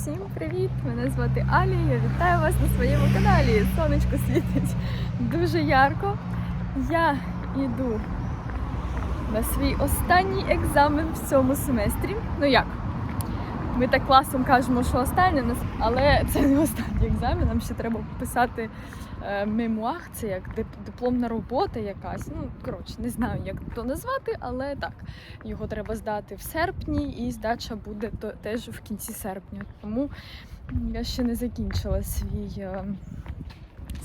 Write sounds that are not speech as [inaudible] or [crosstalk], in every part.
Всім привіт! Мене звати Алі. Я вітаю вас на своєму каналі. Сонечко світить дуже ярко. Я йду на свій останній екзамен в цьому семестрі. Ну як? Ми так класом кажемо, що останній, нас- але це не останній екзамен. Нам ще треба писати е, мемуар, це як дипломна робота якась. Ну, коротше, не знаю, як то назвати, але так. Його треба здати в серпні, і здача буде теж в кінці серпня. Тому я ще не закінчила свій, е,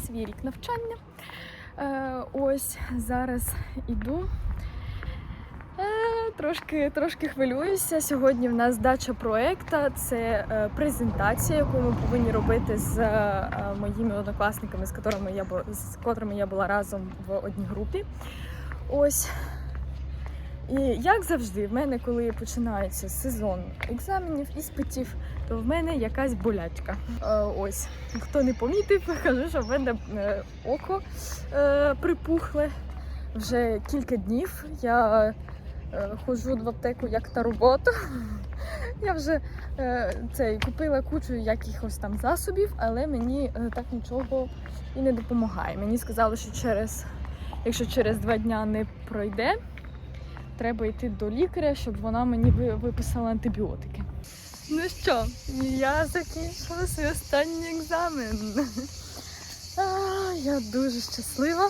свій рік навчання. Е, ось зараз іду. Е, Трошки, трошки хвилююся. Сьогодні в нас здача проекта. Це е, презентація, яку ми повинні робити з е, моїми однокласниками, з котрими я з котрими я була разом в одній групі. Ось. І як завжди, в мене, коли починається сезон екзаменів, іспитів, то в мене якась болячка. Ось, хто не помітив, кажу, що в мене око припухле вже кілька днів. Я ходжу в аптеку як на роботу. Я вже е, цей, купила кучу якихось там засобів, але мені е, так нічого і не допомагає. Мені сказали, що через, якщо через два дня не пройде, треба йти до лікаря, щоб вона мені виписала антибіотики. Ну що, я закінчила свій останній екзамен. [laughs] А, я дуже щаслива.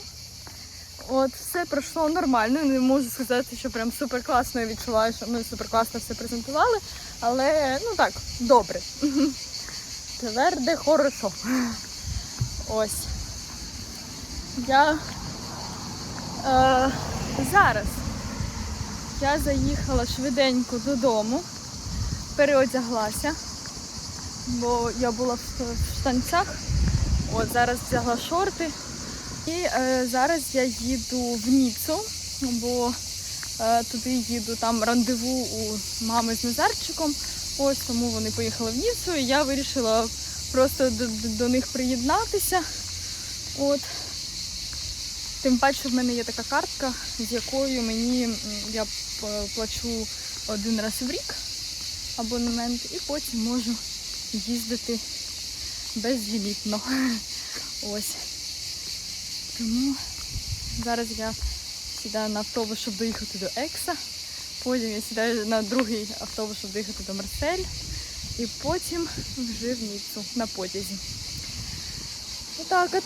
От, все пройшло нормально. Не можу сказати, що прям супер класно я відчуваю, що ми супер класно все презентували. Але ну так, добре. [laughs] Тверде хорошо. Ось. Я е, зараз я заїхала швиденько додому, переодяглася, бо я була в, штанцях. От зараз взяла шорти. І е, зараз я їду в Ніцу, бо е, туди їду там рандеву у мами з Назарчиком. Ось тому вони поїхали в Ніцу, і я вирішила просто до, до, них приєднатися. От. Тим паче в мене є така картка, з якою мені я плачу один раз в рік абонемент, і потім можу їздити безлімітно. [laughs] Ось. Тому зараз я сідаю на автобус, щоб доїхати до Екса. Потім я сідаю на другий автобус, щоб доїхати до Марсель. І потім вже в Ніццу на потязі. Отак от.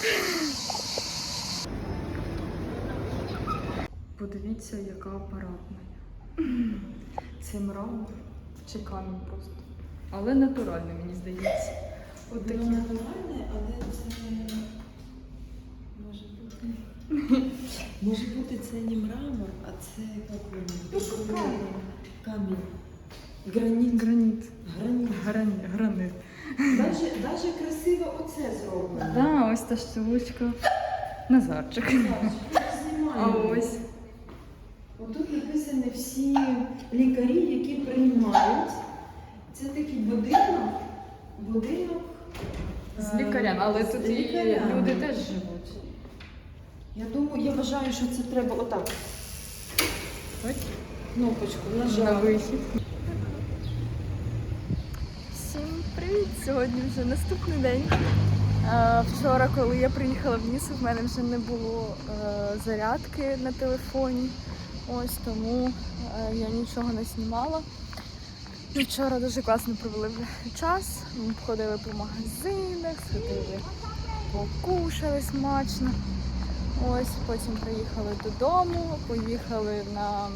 Подивіться, яка апаратна. Це мрамор чи камінь просто. Але натуральний, мені здається. От такі. Воно але це [laughs] може бути. Це не мрамор, а це як воно? камінь. Камінь. Граніт. Граніт. Граніт. Граніт. Гранит. Даже, даже красиво оце зроблено. Да, ось та штучка. Назарчик. Так, А знімаємо. ось. Отут написані всі лікарі, які приймають. Це такий будинок. Будинок. З лікарями, але З тут і лікарями. люди теж живуть. Я думаю, я вважаю, що це треба отак. Кнопочку на вихід. Всім привіт! Сьогодні вже наступний день. Е, Вчора, коли я приїхала в Нісу, в мене вже не було е, зарядки на телефоні. Ось тому е, я нічого не знімала. Ну, Вчора дуже класно провели час. Ми ходили по магазинах, сходили, покушали смачно. Ось потім приїхали додому, поїхали на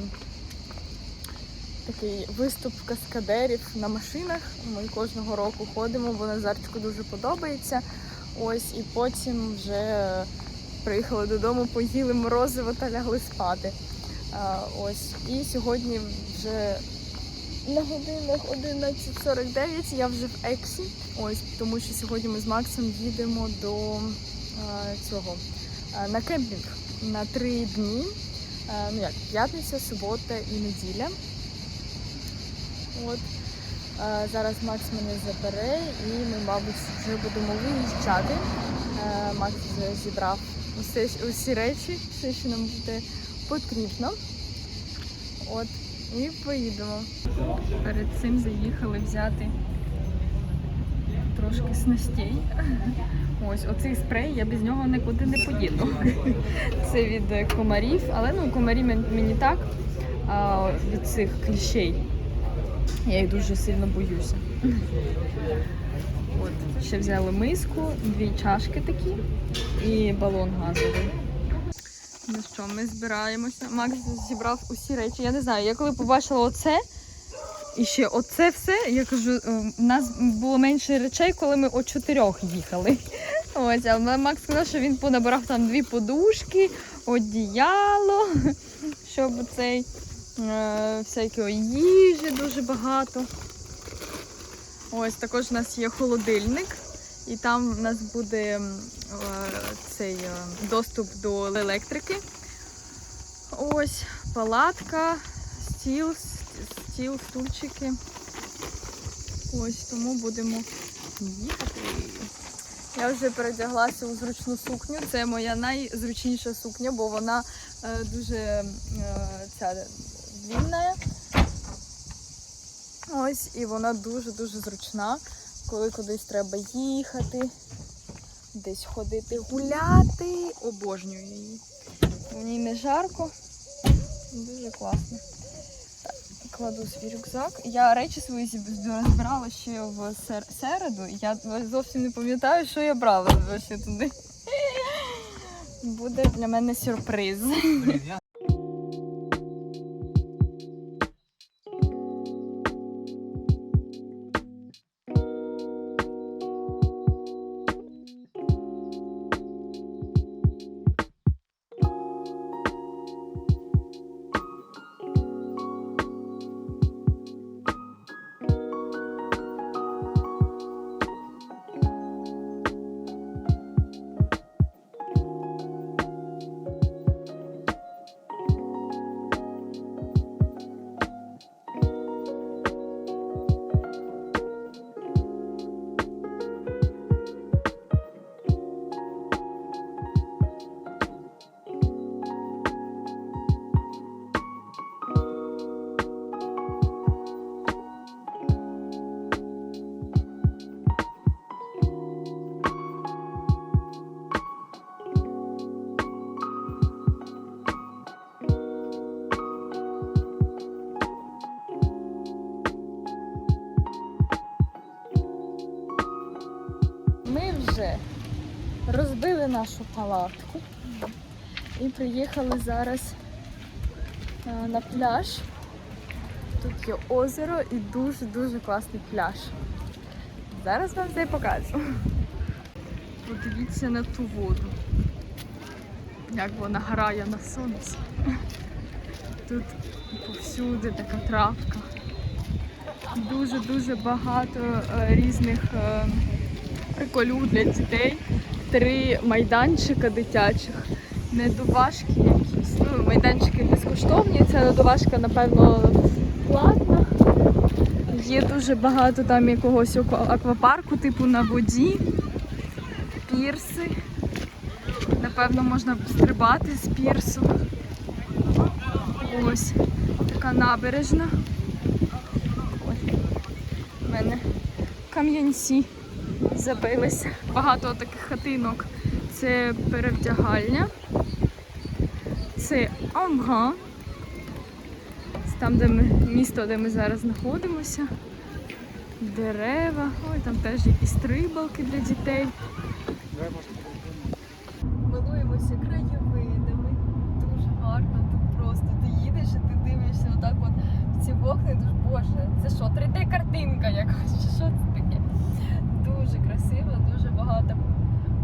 такий виступ каскадерів на машинах. Ми кожного року ходимо, бо Назарчику дуже подобається. Ось і потім вже приїхали додому, поїли морозиво та лягли спати. Ось і сьогодні вже на годинах 11.49 я вже в Ексі. Ось тому, що сьогодні ми з Максом їдемо до цього на кемпінг на три дні. Ну як п'ятниця, субота і неділя. От. Е, Зараз Макс мене забере і ми, мабуть, вже будемо виїжджати. Е, Макс вже зібрав усе, усі речі, все, що нам буде потрібно. От, і поїдемо. Перед цим заїхали взяти трошки снастей. [laughs] Ось оцей спрей, я без нього нікуди не поїду. [laughs] Це від е, комарів, але ну комарі мені так, а від цих кліщей. Я їх дуже сильно боюся. От, ще взяли миску, дві чашки такі і балон газовий. Ну що, ми збираємося. Макс зібрав усі речі. Я не знаю, я коли побачила оце і ще оце все, я кажу, е, у нас було менше речей, коли ми о чотирьох їхали. Ось, але Макс сказав, що він понабирав там дві подушки, одіяло, [laughs] щоб цей е, всякої їжі дуже багато. Ось також у нас є холодильник, і там у нас буде е, цей е, доступ до електрики. Ось палатка, стіл, стіл, стульчики. Ось тому будемо їхати. Я вже передяглася у зручну сукню. Це моя найзручніша сукня, бо вона е, дуже е, ця. Ось, і вона дуже-дуже зручна, коли кудись треба їхати, десь ходити гуляти. Обожнюю її. В ній не жарко. Дуже класно. Кладу свій рюкзак. Я речі свої зіб- збирала ще в сер- середу. Я зовсім не пам'ятаю, що я брала ще туди. [laughs] Буде для мене сюрприз. Нашу палатку і приїхали зараз е, на пляж. Тут є озеро і дуже-дуже класний пляж. Зараз вам це покажу. Подивіться на ту воду. Як вона грає на сонці. Тут повсюди така травка. Дуже-дуже багато е, різних е, приколів для дітей. Три майданчика дитячих, недоважки якісь. Ну, майданчики безкоштовні, ця недоважка, напевно, платна. Є дуже багато там якогось аквапарку, типу на воді, пірси. Напевно, можна стрибати з пірсу. Ось така набережна. Ось. У мене кам'янці забилися. Багато таких хатинок. Це перевдягальня. Це Амга. Там, де ми місто, де ми зараз знаходимося. Дерева. Ой, там теж якісь стрибалки для дітей. Милуємося краєвидами. Дуже гарно. Тут просто ти їдеш і ти дивишся отак от в ці вокна. і боже, це що, 3D-картинка якась? Чи що це? Дуже красиво, дуже багата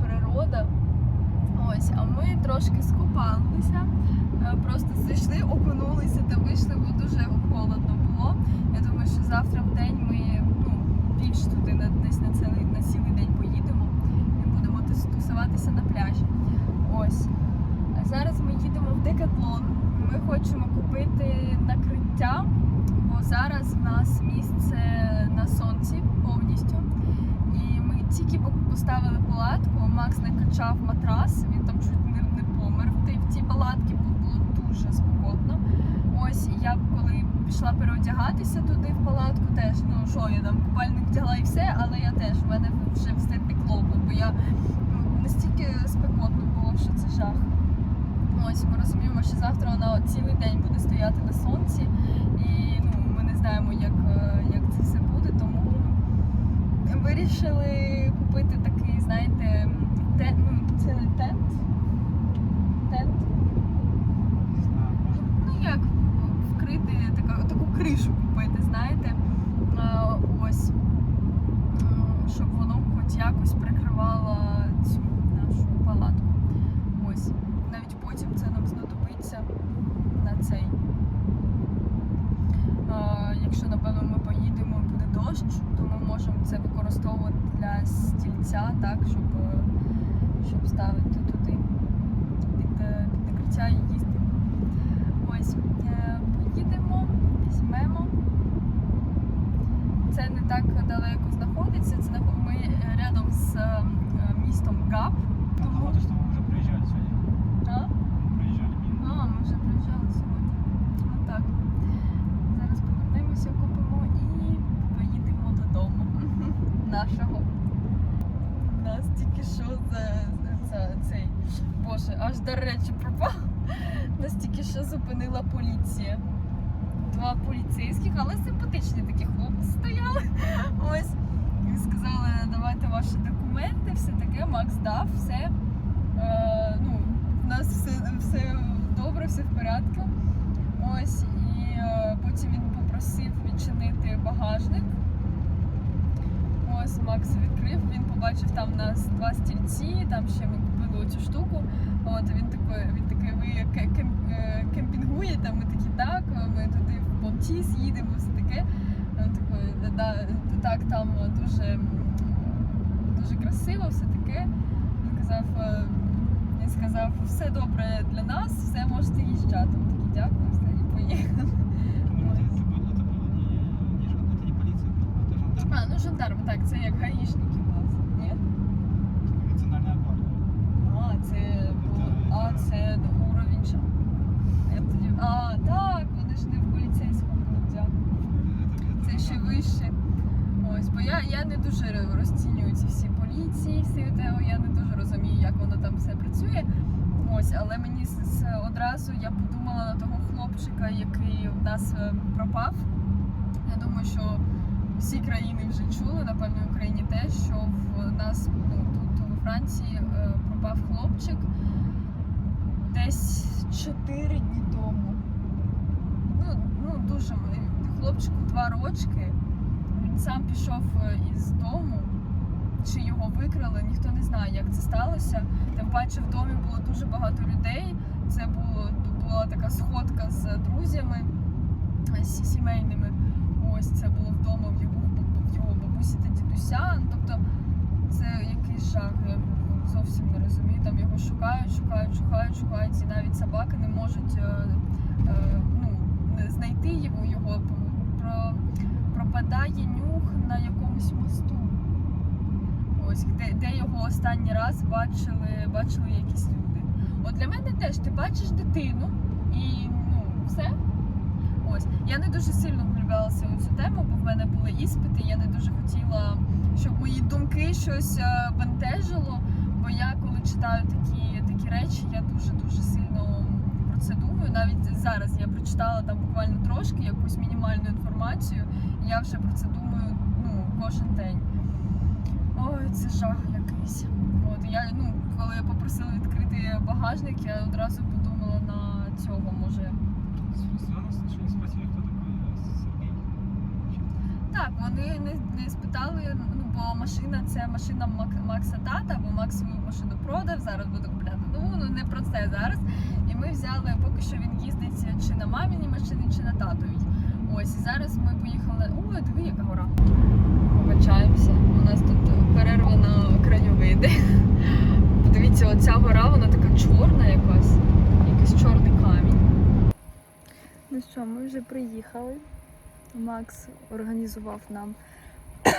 природа. Ось, а ми трошки скупалися, е, просто зайшли, окунулися та вийшли, бо дуже холодно було. Я думаю, що завтра в день ми ну, більш туди десь на цілий, на цілий день поїдемо і будемо тусуватися на пляжі. Ось. А зараз ми їдемо в Декатлон. Ми хочемо купити накриття, бо зараз в нас місце на сонці повністю. Тільки поставили палатку, Макс накачав матрас, він там чуть не, не помер в тій- палатці, було дуже спекотно. Ось я коли пішла переодягатися туди в палатку теж. Ну що, я там купальник вдягла і все, але я теж в мене вже все пекло, бо я настільки спекотно було, що це жах. Ось ми розуміємо, що завтра вона цілий день буде стояти на сонці, і ну, ми не знаємо, як, е, як це все буде, тому вирішили купити такий, знаєте, тент, ну, це не тент. Тент. Ну як вкрити таку, таку кришу купити, знаєте. А, ось. Щоб воно хоч якось прикривало цю нашу палатку. Ось. Навіть потім це нам знадобиться на цей. А, якщо, напевно, ми поїдемо буде дощ, можемо це використовувати для стільця, так, щоб, е, щоб ставити туди під, е, під накриття і їсти. Ось, е, поїдемо, візьмемо. Це не так далеко знаходиться. Це ми рядом з містом Гап. Тому- что мы уже приезжали сегодня. А? Мы приезжали. А, ми вже приїжджали сьогодні. Ну так. Зараз повернемося, купимо і поїдемо додому нашого. Нас тільки що за, за цей. Боже, аж до речі пропав. Нас тільки що зупинила поліція. Два поліцейських, але симпатичні такі хлопці стояли. Ось. І сказали, давайте ваші документи, все таке, Макс дав, все. Е, ну, у нас все, все добре, все в порядку. Ось, і е, потім він попросив відчинити багажник. Макс відкрив, він побачив там у нас два стільці, там ще ми купили оцю штуку. От він такий, він такий, ви е, кемпінгуєте? Ми такі, так, ми туди в Бонтіс їдемо, все таке. Такий, да, так, там дуже, дуже красиво, все таке. Він казав, е, він сказав, все добре для нас, все можете їжджати. Ми такі дякую, і поїхали. А, ну жандарми, так, це як гаїшники у нас. Ні? Национальная гвардия. А, це. А, це уровень. що? Я тоді. А, так, вони ж не в поліцейському это Це ще вище. Ось, бо я, я не дуже розцінюю ці всі поліції, всі те, я не дуже розумію, як воно там все працює. Ось, але мені с- с- одразу я подумала на того хлопчика, який в нас е, пропав. Я думаю, що всі країни вже чули, напевно, в Україні теж, що в нас ну, тут у Франції е, пропав хлопчик десь 4 дні тому. Ну, ну дуже хлопчику 2 рочки. Він сам пішов е, із дому. Чи його викрали, ніхто не знає, як це сталося. Тим паче в домі було дуже багато людей. Це було була така сходка з друзями сімейними. Ось це було вдома в його в його бабусі та дідуся. Ну, Тобто це якийсь жах. Я зовсім не розумію. Там його шукають, шукають, шукають, шукають, і навіть собаки не можуть е, е, ну, знайти його. Його про пропадає нюх на якомусь мосту. Ось де, де його останній раз бачили, бачили якісь люди. От для мене теж ти бачиш дитину і ну все. Ось я не дуже сильно влюблялася у цю тему, бо в мене були іспити. Я не дуже хотіла, щоб мої думки щось е, бентежило. Бо я коли читаю такі, такі речі, я дуже дуже сильно про це думаю. Навіть зараз я прочитала там буквально трошки якусь мінімальну інформацію, і я вже про це думаю ну, кожен день. Ой, це жах якийсь. От я ну, коли я попросила відкрити багажник, я одразу подумала на цього, може. Так, вони не, не спитали, ну бо машина це машина Мак- Макса тата, бо Макс свою машину продав, зараз буде купляти нову, ну не про це зараз. І ми взяли, поки що він їздить чи на маміній машині, чи на татовій. Ось і зараз ми поїхали. Ой, диви, яка гора. Вибачаємося. У нас тут перерва на краєвиди. [laughs] Подивіться, оця гора, вона така чорна якась. Якийсь чорний камінь. Ну що, ми вже приїхали. Макс організував нам [coughs]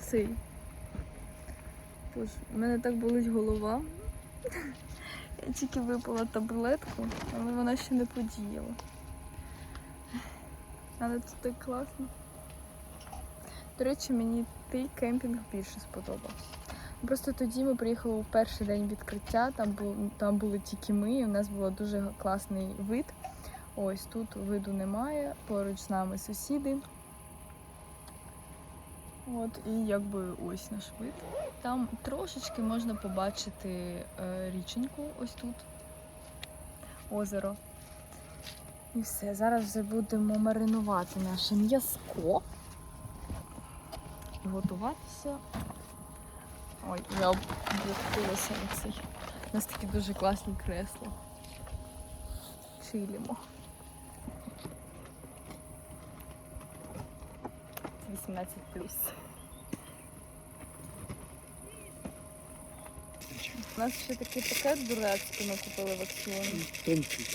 цей. Боже, у мене так болить голова. Я тільки випила таблетку, але вона ще не подіяла. Але тут так класно. До речі, мені той кемпінг більше сподобався. Просто тоді ми приїхали в перший день відкриття, там, бу, там були тільки ми, і у нас був дуже класний вид. Ось тут виду немає, поруч з нами сусіди. От, і якби ось наш вид. Там трошечки можна побачити е, річеньку, ось тут, озеро. І все, зараз вже будемо маринувати наше м'язко. І готуватися. Ой, я облегтилася на цей. У нас такі дуже класні кресла. Чилімо. Це 18 У нас ще такий пакет дурацький ми купили в акціоні. Тонкий.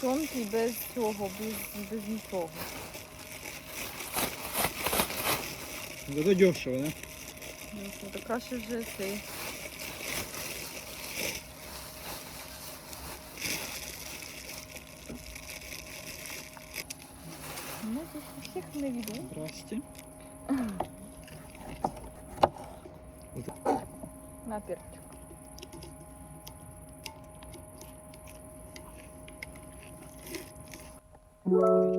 Тонкий без цього, без, без нічого. Зато дешево, да? Ну, то краще вже цей. Ну, тут всіх не віду. Здрасте. На перчик. Ладно,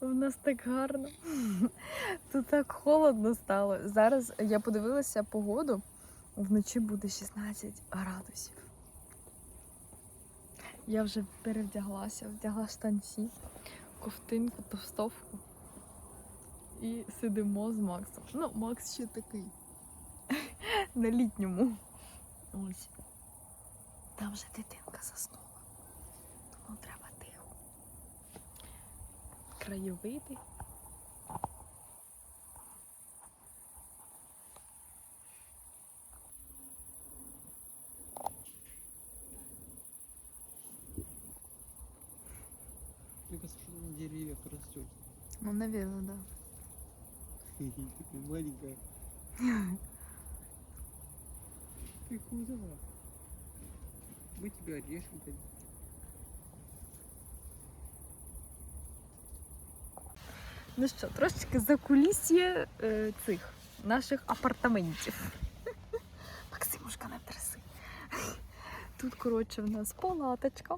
У нас так гарно. [laughs] Тут так холодно стало. Зараз я подивилася погоду. Вночі буде 16 градусів. Я вже перевдяглася, вдягла штанці, ковтинку, товстовку. І сидимо з Максом. Ну, Макс ще такий. [laughs] На літньому. Ось. Там вже дитинка заснула. Краєвиди. Мне кажется, что на деревьях растет. Ну, наверное, да. Такая [laughs] маленькая. Ты. Мы тебя одежду дадим. Ну що, трошечки за кулісьє е, цих наших апартаментів. Максимушка не траси. Тут, коротше, в нас палаточка.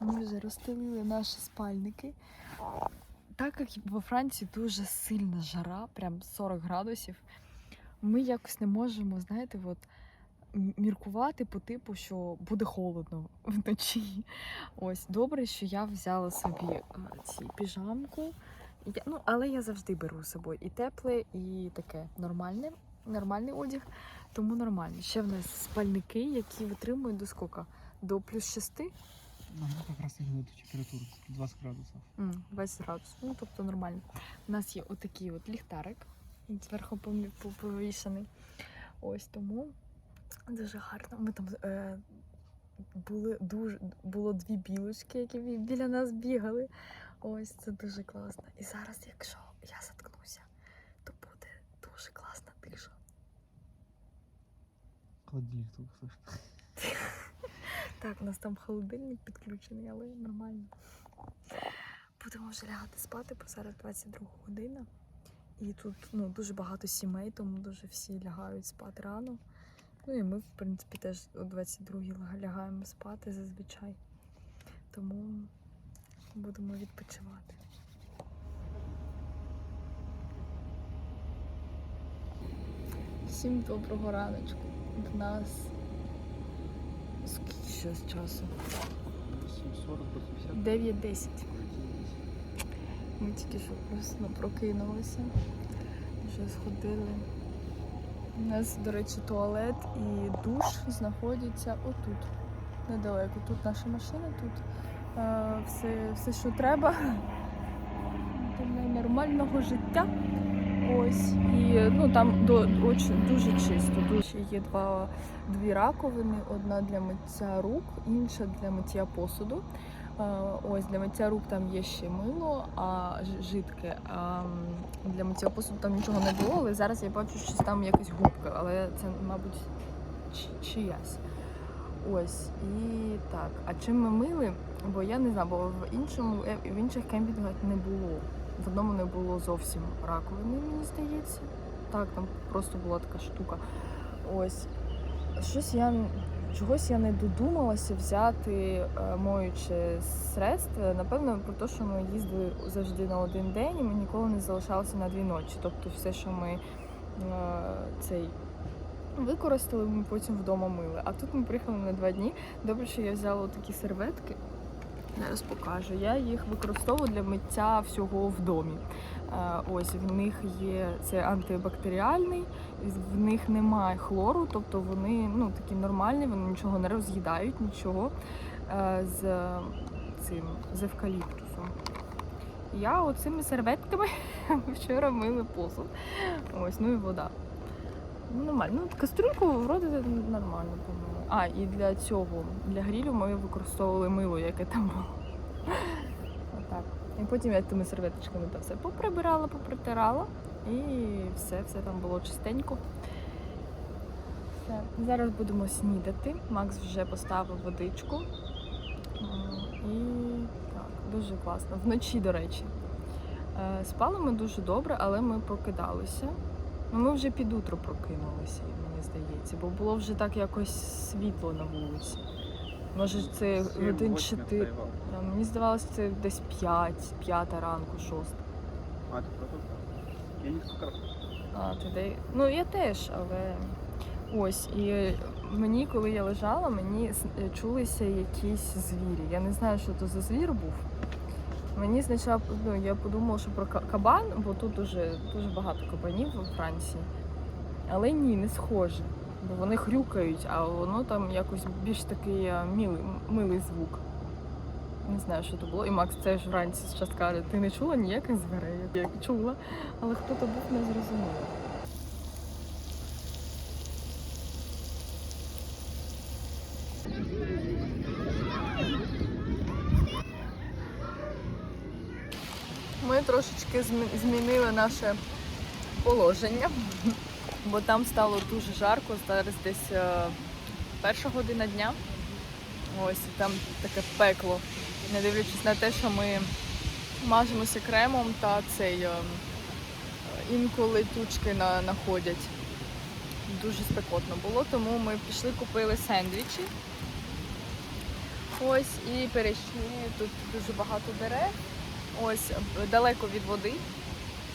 Ми вже розстелили наші спальники. Так як во Франції дуже сильна жара, прям 40 градусів, ми якось не можемо, знаєте, от, міркувати по типу, що буде холодно вночі. Ось добре, що я взяла собі е, ці піжамку. Я, ну, але я завжди беру з собою і тепле, і таке нормальне, нормальний одяг, тому нормально. Ще в нас спальники, які витримують до скока? До плюс 6? Ну, как раз именно эту температуру, 20 градусов. М, 20 градусів. Ну, тобто нормально. У нас є отакий от ліхтарик, він зверху помі- по- повішаний. Ось тому дуже гарно. Ми там е, були дуже було дві білочки, які бі- біля нас бігали. Ось це дуже класно. І зараз, якщо я заткнуся, то буде дуже класна тиша. Холодильник только слышно. [laughs] Так, у нас там холодильник підключений, але нормально. Будемо вже лягати спати, бо зараз 22 година. І тут ну, дуже багато сімей, тому дуже всі лягають спати рано. Ну і ми, в принципі, теж о 22 лягаємо спати зазвичай. Тому будемо відпочивати. Всім доброго раночку. В нас скільки зараз часу? 740, 80. 9.10. Ми тільки що просто прокинулися. Вже сходили. У нас, до речі, туалет і душ знаходяться отут. Недалеко. Тут наша машина, тут все, все, що треба для нормального життя. Ось. І ну, там до, оч- дуже чисто. Дуже є два, дві раковини: одна для миття рук, інша для миття посуду. Е, Ось для миття рук там є ще мило, а жидке. А для миття посуду там нічого не було, але зараз я бачу, що там якась губка, але це, мабуть, чиясь. Ось і так. А чим ми мили? Бо я не знаю, бо в іншому е, в інших кемпінгах не було. В одному не було зовсім раковини, мені здається. Так, там просто була така штука. Ось. Щось я чогось я не додумалася взяти е, моюче средство. Напевно, про те, що ми їздили завжди на один день, і ми ніколи не залишалися на дві ночі. Тобто, все, що ми е, цей використали, ми потім вдома мили. А тут ми приїхали на два дні. Добре, що я взяла такі серветки. Зараз покажу. Я їх використовую для миття всього в домі. Е, Ось в них є це антибактеріальний, в них немає хлору, тобто вони ну такі нормальні, вони нічого не роз'їдають, нічого е, з цим з евкаліптусом. Я оцими серветками [laughs] вчора мили посуд. Ось, ну і вода. Ну, нормально. Ну, кастрюльку вроде нормально помили. А, і для цього, для грілю ми використовували мило, яке там було. Отак. І потім я тими серветочками там все поприбирала, попритирала, і все, все там було чистенько. Все. Зараз будемо снідати. Макс вже поставив водичку. І так, дуже класно. Вночі, до речі. Е, Спали ми дуже добре, але ми прокидалися. Ну, ми вже під утро прокинулися, мені здається, бо було вже так якось світло на вулиці. Може, це Сім, годин восьмі 4. Мені здавалося, це десь 5, 5 ранку, 6. А, ти просто Я несколько раз. А, ти де... Ну, я теж, але ось. І мені, коли я лежала, мені е, чулися якісь звірі. Я не знаю, що то за звір був. Мені спочатку, ну, я подумала, що про кабан, бо тут дуже, дуже багато кабанів у Франції. Але ні, не схоже. Бо вони хрюкають, а воно там якось більш такий е, милий, милий звук. Не знаю, що то було. І Макс це ж вранці зараз каже, ти не чула ніяких зверей? Я чула, але хто то був, не зрозуміло. Ми трошечки змінили наше положення, [laughs] бо там стало дуже жарко, зараз десь е, перша година дня. Ось там таке пекло. Не дивлячись на те, що ми мажемося кремом та цей е, інколи тучки на, находять. Дуже спекотно було, тому ми пішли, купили сендвічі. Ось і перейшли. Тут дуже багато дерев. Ось е, далеко від води,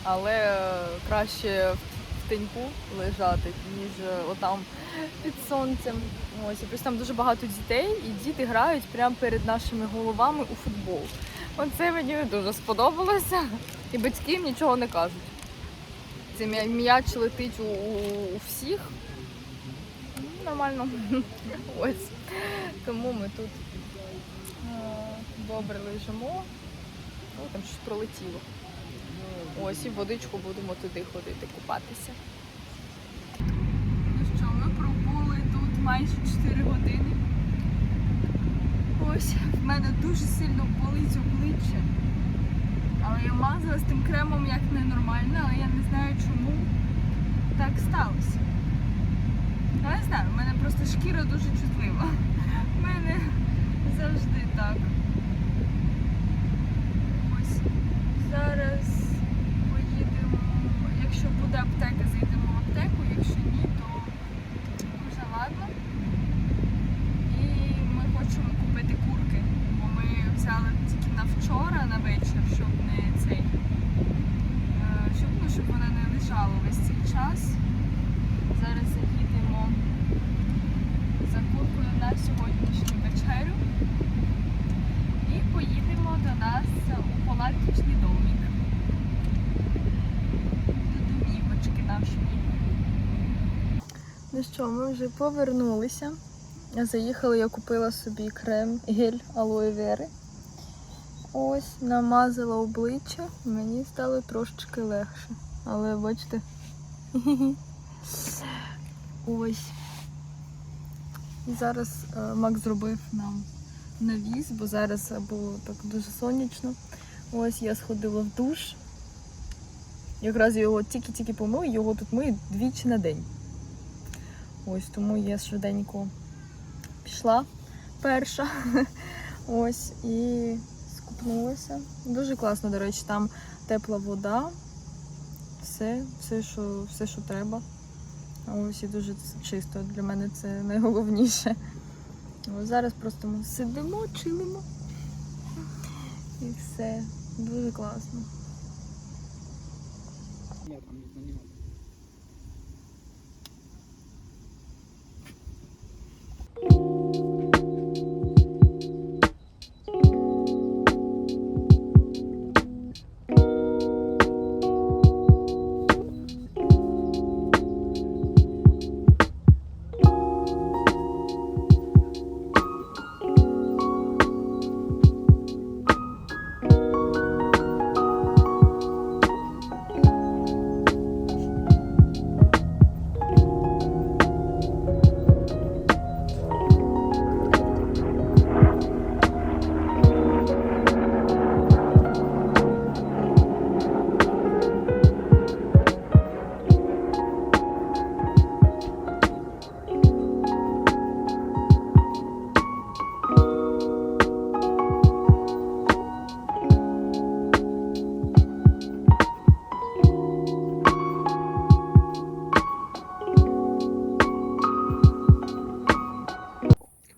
але е, краще в теньку лежати, ніж е, отам під сонцем. Ось і плюс там дуже багато дітей, і діти грають прямо перед нашими головами у футбол. Оце мені дуже сподобалося. І батьки їм нічого не кажуть. Це м'яч летить у, у, всіх. Ну, Нормально. [laughs] Ось. Тому ми тут добре лежимо. О, там щось пролетіло. Ось і в водичку будемо туди ходити купатися. Ну що, ми пробули тут майже 4 години. Ось, в мене дуже сильно болить обличчя. Але я мазалась тим кремом як ненормально, але я не знаю, чому так сталося. Я не знаю, в мене просто шкіра дуже чутлива. [laughs] У мене завжди так. Ось зараз поїдемо. Якщо буде аптека, зайдемо в аптеку, якщо ні, то вже ладно. І ми хочемо купити курки, бо ми взяли тільки на вчора на вечір, щоб не цей. е, Щоб, ну, щоб вона не лежала весь цей час. Зараз заїдемо за куркою на сьогоднішню вечерю. І поїдемо до нас у палаточний домик. Ну що, ми вже повернулися. Заїхали, я купила собі крем гель алоє вери. Ось, намазала обличчя, мені стало трошечки легше. Але бачите. [laughs] Ось. І зараз е, Мак зробив нам навіз, бо зараз було так дуже сонячно. Ось я сходила в душ. Якраз його тільки-тільки помию, його тут миють двічі на день. Ось тому я швиденько пішла перша. [laughs] Ось і скупнулася. Дуже класно, до речі, там тепла вода, все, все, що, все, що треба. Ось і дуже чисто. Для мене це найголовніше. Ось зараз просто ми сидимо, чилимо. І все. Дуже класно.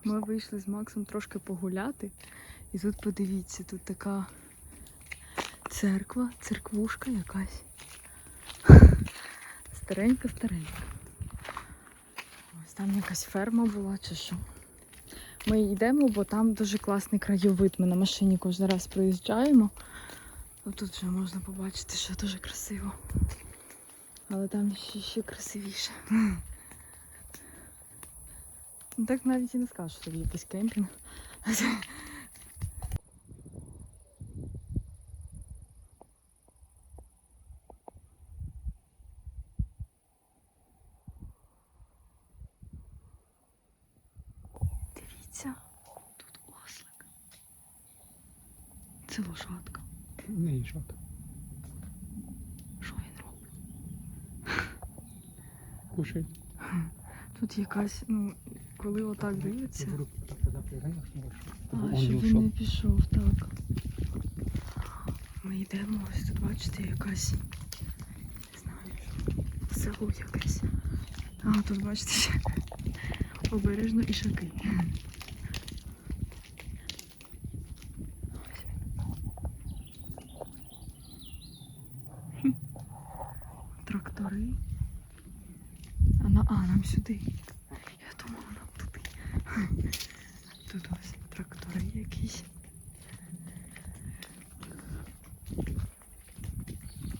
Ми вийшли з Максом трошки погуляти. І тут подивіться, тут така церква, церквушка якась. [laughs] Старенька, старенька. Ось там якась ферма була чи що. Ми йдемо, бо там дуже класний краєвид. Ми на машині кожен раз проїжджаємо. Тут вже можна побачити, що дуже красиво. Але там ще, ще красивіше. [laughs] Ну, Так навіть і не скажу, що це якийсь кемпінг. Дивіться, тут ослик. Це лошадка. Не, там. Що він робить? Кушай. Тут якась, ну, коли отак дивиться. А, щоб він не пішов, так. Ми йдемо, ось тут бачите, якась. Не знаю. Село якесь. А, тут бачите ще обережно ішаки. Хм. Трактори. А, на, а, нам сюди. Я думала, нам туди. Тут ось трактори якісь.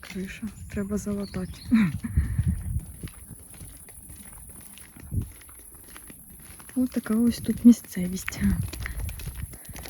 Криша. Треба залатати. Ось така ось тут місцевість.